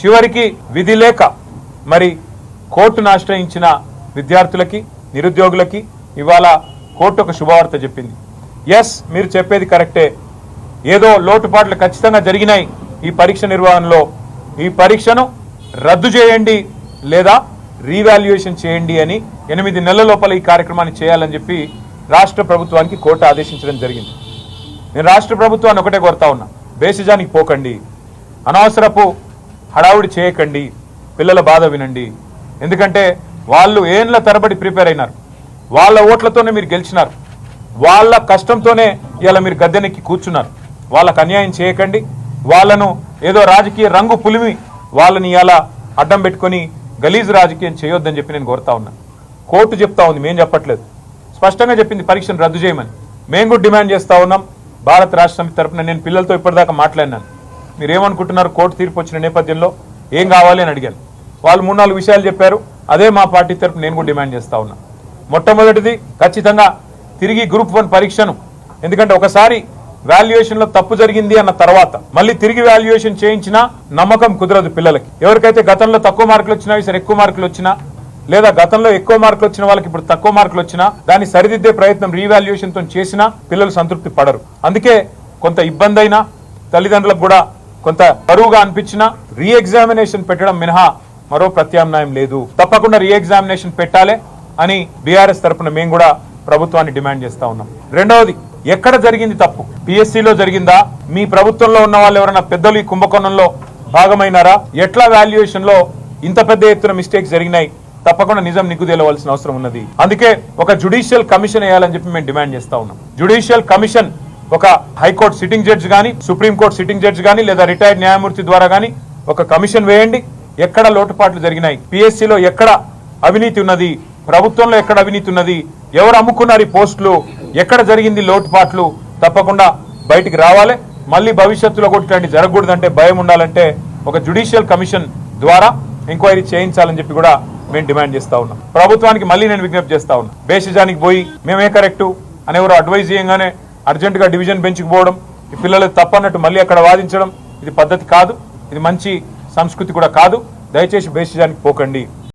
చివరికి విధి లేక మరి కోర్టును ఆశ్రయించిన విద్యార్థులకి నిరుద్యోగులకి ఇవాళ కోర్టు ఒక శుభవార్త చెప్పింది. ఎస్ మీరు చెప్పేది కరెక్టే. ఏదో లోటుపాట్లు ఖచ్చితంగా జరిగినాయి ఈ పరీక్ష నిర్వహణలో. ఈ పరీక్షను రద్దు చేయండి లేదా రీవాల్యుయేషన్ చేయండి అని ఎనిమిది నెలల లోపల ఈ కార్యక్రమాన్ని చేయాలని చెప్పి రాష్ట్ర ప్రభుత్వానికి కోర్టు ఆదేశించడం జరిగింది. నేను రాష్ట్ర ప్రభుత్వాన్ని ఒకటే కోరుతా ఉన్నా. బేసిజానికి పోకండి. అనవసరపు హడావుడి చేయకండి పిల్లల బాధ వినండి. ఎందుకంటే వాళ్ళు ఏండ్ల తరబడి ప్రిపేర్ అయినారు. వాళ్ళ ఓట్లతోనే మీరు గెలిచినారు. వాళ్ళ కష్టంతోనే ఇలా మీరు గద్దెనెక్కి కూర్చున్నారు. వాళ్ళకు అన్యాయం చేయకండి. వాళ్ళను ఏదో రాజకీయ రంగు పులిమి వాళ్ళని ఇలా అడ్డం పెట్టుకొని గలీజు రాజకీయం చేయొద్దని చెప్పి నేను కోరుతా ఉన్నా. కోర్టు చెప్తా ఉంది మేము చెప్పట్లేదు. స్పష్టంగా చెప్పింది పరీక్షను రద్దు చేయమని. మేము కూడా డిమాండ్ చేస్తూ ఉన్నాం. భారత రాష్ట్ర సమితి తరపున నేను పిల్లలతో ఇప్పటిదాకా మాట్లాడినాను. మీరు ఏమనుకుంటున్నారు కోర్టు తీర్పు వచ్చిన నేపథ్యంలో ఏం కావాలి అని అడిగాను వాళ్ళు మూడు నాలుగు విషయాలు చెప్పారు. అదే మా పార్టీ తరఫు నేను కూడా డిమాండ్ చేస్తా ఉన్నా. మొట్టమొదటిది ఖచ్చితంగా తిరిగి గ్రూప్ వన్ పరీక్షను. ఎందుకంటే ఒకసారి వాల్యుయేషన్లో తప్పు జరిగింది అన్న తర్వాత మళ్ళీ తిరిగి వాల్యుయేషన్ చేయించినా నమ్మకం కుదరదు పిల్లలకి. ఎవరికైతే గతంలో తక్కువ మార్కులు వచ్చినా సరే ఎక్కువ మార్కులు వచ్చినా లేదా గతంలో ఎక్కువ మార్కులు వచ్చిన వాళ్ళకి ఇప్పుడు తక్కువ మార్కులు వచ్చినా దాన్ని సరిదిద్దే ప్రయత్నం రీవాల్యుయేషన్తో చేసినా పిల్లలు సంతృప్తి పడరు. అందుకే కొంత ఇబ్బంది అయినా తల్లిదండ్రులకు కూడా కొంత బరువుగా అనిపించినా రీ ఎగ్జామినేషన్ పెట్టడం మినహా మరో ప్రత్యామ్నాయం లేదు. తప్పకుండా రీ ఎగ్జామినేషన్ పెట్టాలి అని బీఆర్ఎస్ తరఫున మేము కూడా ప్రభుత్వాన్ని డిమాండ్ చేస్తా ఉన్నాం. రెండవది ఎక్కడ జరిగింది తప్పు? పిఎస్సిలో జరిగిందా? మీ ప్రభుత్వంలో ఉన్న వాళ్ళు ఎవరైనా పెద్దలు ఈ కుంభకోణంలో భాగమైనారా? ఎట్లా వాల్యుయేషన్లో ఇంత పెద్ద ఎత్తున మిస్టేక్స్ జరిగినాయి? తప్పకుండా నిజం నిగ్గుదేలవలసిన అవసరం ఉన్నది. అందుకే ఒక జుడిషియల్ కమిషన్ వేయాలని చెప్పి మేము డిమాండ్ చేస్తా ఉన్నాం. జుడిషియల్ కమిషన్ ఒక హైకోర్టు సిట్టింగ్ జడ్జి కానీ సుప్రీంకోర్టు సిట్టింగ్ జడ్జి కానీ లేదా రిటైర్డ్ న్యాయమూర్తి ద్వారా కానీ ఒక కమిషన్ వేయండి. ఎక్కడ లోటుపాట్లు జరిగినాయి? పిఎస్సిలో ఎక్కడ అవినీతి ఉన్నది? ప్రభుత్వంలో ఎక్కడ అవినీతి ఉన్నది? ఎవరు అమ్ముకున్నారు ఈ పోస్టులు? ఎక్కడ జరిగింది లోటుపాట్లు? తప్పకుండా బయటికి రావాలి. మళ్ళీ భవిష్యత్తులో కూడా ఇట్లాంటి జరగకూడదంటే భయం ఉండాలంటే ఒక జ్యుడిషియల్ కమిషన్ ద్వారా ఎంక్వైరీ చేయించాలని చెప్పి కూడా మేము డిమాండ్ చేస్తా ఉన్నాం. ప్రభుత్వానికి మళ్ళీ నేను విజ్ఞప్తి చేస్తా ఉన్నా. బేసిజానికి పోయి మేమే కరెక్టు అని ఎవరు అడ్వైజ్ చేయగానే అర్జెంటుగా డివిజన్ బెంచ్కి పోవడం ఈ పిల్లలు తప్పన్నట్టు మళ్ళీ అక్కడ వాదించడం ఇది పద్ధతి కాదు ఇది మంచి సంస్కృతి కూడా కాదు. దయచేసి బేసిజానికి పోకండి.